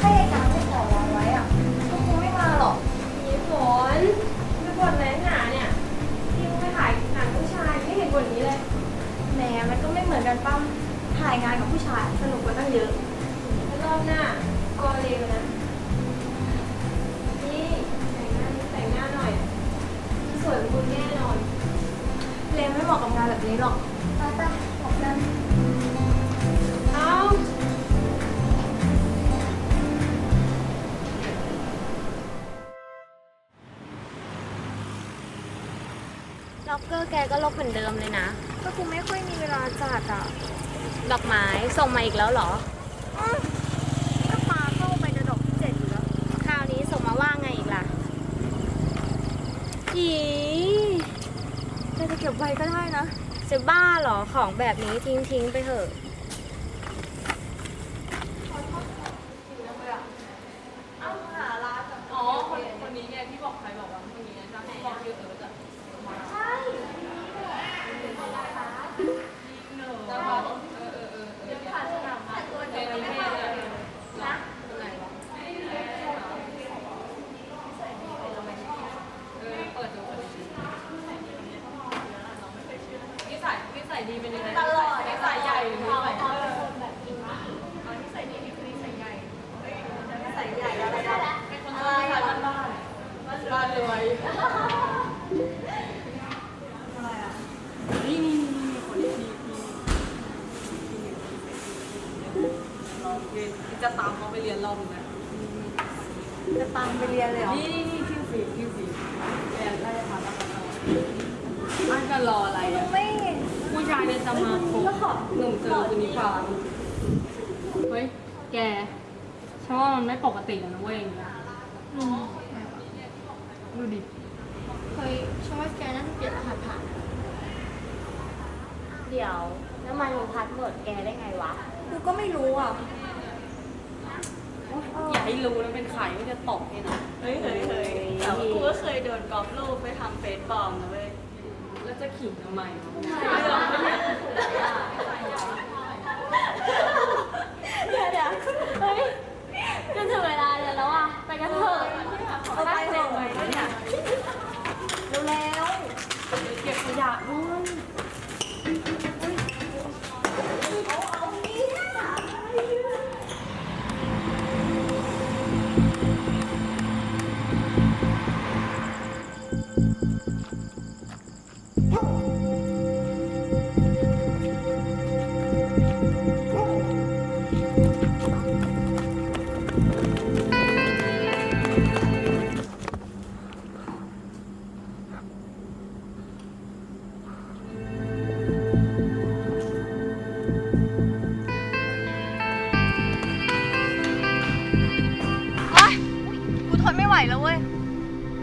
ให้ายายการไปขอวางไว้อะพวกไม่มาหรอก มีฝนไม่บ่นเลยหนาเนี่ยที่มึงไปถ่ายหนังผู้ชายไม่เห็นบ่นนี้เลย แหมมันก็ไม่เหมือนกันปั้มถ่ายงานกับผู้ชายสนุกกว่าตั้งเยอะรอบหน้ากอเลยนะ นี่แต่งหน้าแต่งหน้าหน่อยสวยคุณแน่นอน เลวไม่เหมาะกับงานแบบนี้หรอก ไปไป ล็อกเกอร์แกก็ลบเหมือนเดิมเลยนะ ก็กูไม่ค่อยมีเวลาจัดอะ ดอกไม้ส่งมาอีกแล้วเหรอก็ปาเข้าไปในดอกที่เจ็ดอยู่แล้ว คราวนี้ส่งมาว่าไงอีกล่ะ อีแกจะเก็บไว้ก็ได้นะ จะบ้าเหรอของแบบนี้ทิ้งทิ้งๆไปเถอะ อ๋อ คนคนนี้ไงที่บอกใครบอกว่าคนนี้ไงจ้าที่บอกเยอะเออจะใช่จะบอกเออเออเออเดี๋ยวผ่านสนามมาตัวเดียวไม่ได้เลยนะอะไรวะเออเปิดดูเปิดดูนิสัยนิสัยดีเป็นยังไงตลอดนิสัยใหญ่หรือนิสัยอ๋อนิสัยดีนี่คือนิสัยใหญ่ ใหญ่อะไรนะเป็นคนบ้านบ้านบ้านบ้านรวยนี่นี่นี่คนนี้พี่พี่จะตามเขาไปเรียนรอบนึงนะจะตามไปเรียนเลยเหรอนี่นี่นี่คิวฟีคิวฟีเรียนได้ค่ะแล้วก็อันก็รออะไรอะไม่ผู้ชายเนี่ยจะมาพบหนุ่มเจอคนนี้ก่อนเฮ้ยแก ฉันว่ามันไม่ปกติแล้วนะเว้ยอย่างเงี้ยดูดิเคยฉันว่าแกน่าจะเปลี่ยนรหัสผ่านเดี๋ยวแล้วมันมีพาสเวิร์ดแกได้ไงวะ กูก็ไม่รู้อะอย่าให้รู้นะเป็นใครไม่จะตกให้นะเฮ้ยเฮ้ยเฮ้ยแต่ว่ากูก็เคยโดนกรอบรูปไปทำเฟซปลอมนะเว้ยแล้วจะขิงทำไมวะเ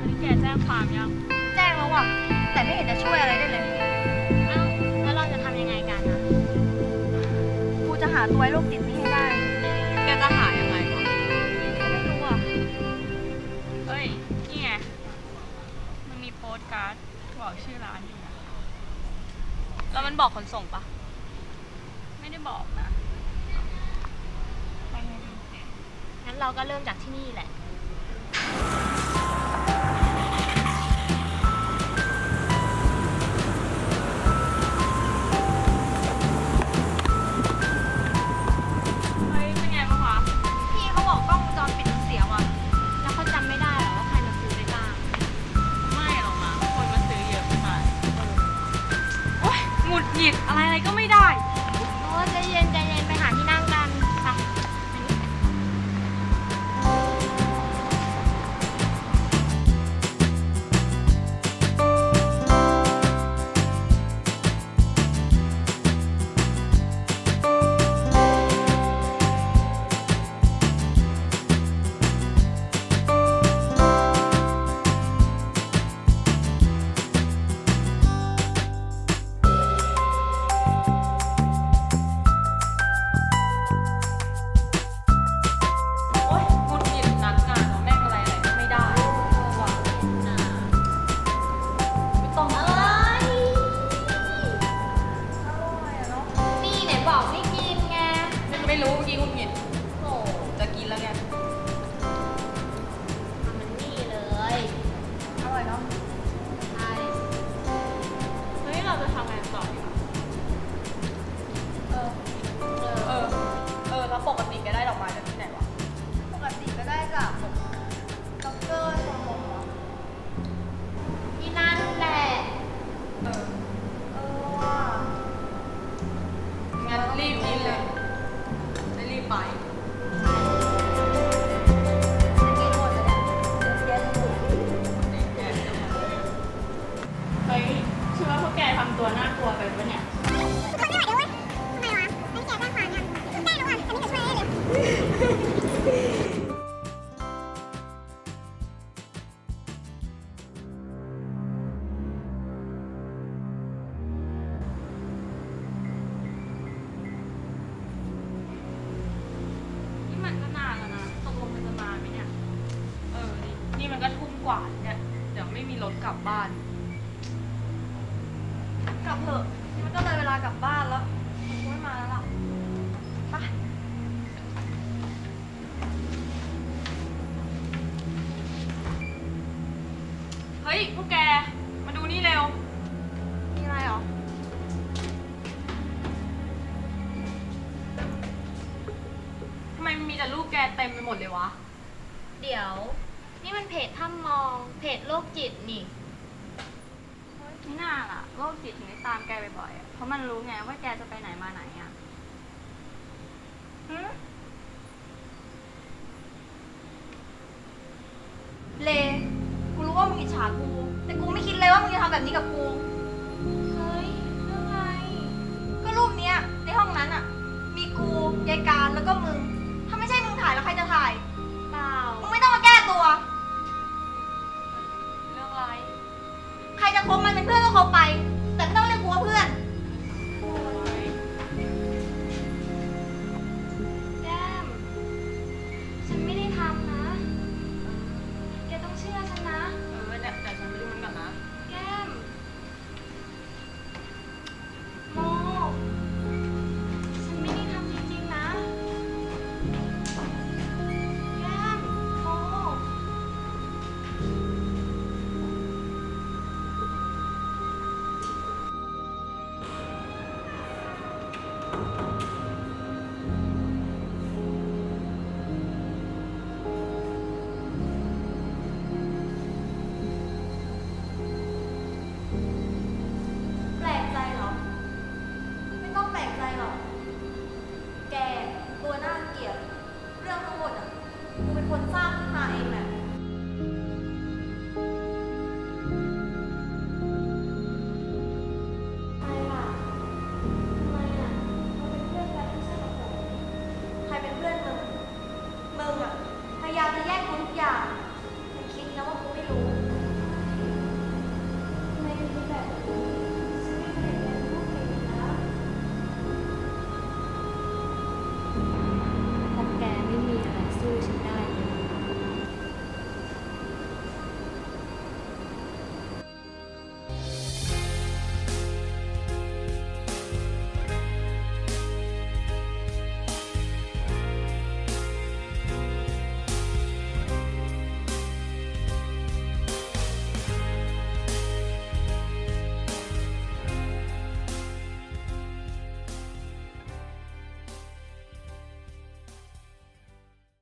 อันนี้แกแจ้งความยังแจ้งแล้วว่ะ แต่ไม่เห็นจะช่วยอะไรได้เลย เอ้าแล้วเราจะทำยังไงกันนะกูจะหาตัวไอ้โรคติดนี้ให้ได้ แกจะหายังไงวะกูไม่รู้อะ เฮ้ย นี่ไง มันมีโปสการ์ดบอกชื่อร้านอยู่นะ แล้วมันบอกคนส่งปะ ไม่ได้บอกนะ งั้นเราก็เริ่มจากที่นี่แหละ กวาดเนี่ยเดี๋ยวไม่มีรถกลับบ้าน กลับเถอะนี่มันก็เลยเวลากลับบ้านแล้วมันไม่มาแล้วล่ะไปเฮ้ยพวกแก มาดูนี่เร็ว มีอะไรเหรอ ทำไมมีแต่รูปแกเต็มไปหมดเลยวะ เดี๋ยว นี่มันเพจถ้ำมอง เพจโรคจิตนี่ ไม่น่าล่ะโรคจิตถึงได้ตามแกบ่อยๆอะเพราะมันรู้ไงว่าแกจะไปไหนมาไหนอะหืมเล กูรู้ว่ามึงอิจฉากู แต่กูไม่คิดเลยว่ามึงจะทำแบบนี้กับกู